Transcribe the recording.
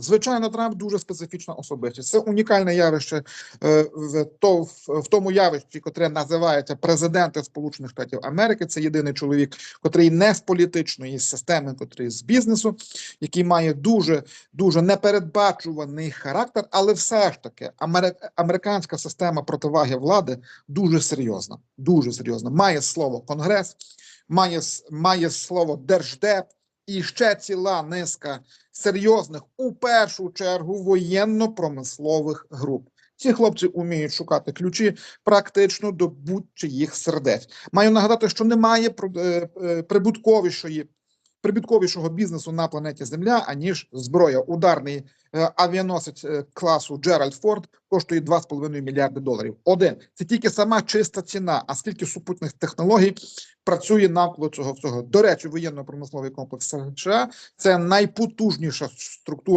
Звичайно, Трамп дуже специфічна особистість. Це унікальне явище е, в, то, в, тому явищі, котре називається президенти Сполучених Штатів Америки. Це єдиний чоловік, котрий не з політичної системи, котрий з бізнесу, який має дуже дуже непередбачуваний характер, але все ж таки амери- американська система противаги влади дуже серйозна. Дуже серйозна. Має слово Конгрес, має має слово Держдеп і ще ціла низка серйозних, у першу чергу, воєнно-промислових груп. Ці хлопці вміють шукати ключі практично до будь-чиїх сердець. Маю нагадати, що немає е, е, прибутковішої. Прибутковішого бізнесу на планеті Земля, аніж зброя. Ударний е, авіаносець е, класу Джеральд Форд коштує 2,5 мільярди доларів. Один це тільки сама чиста ціна. А скільки супутних технологій працює навколо цього всього? До речі, воєнно-промисловий комплекс США це найпотужніша структура.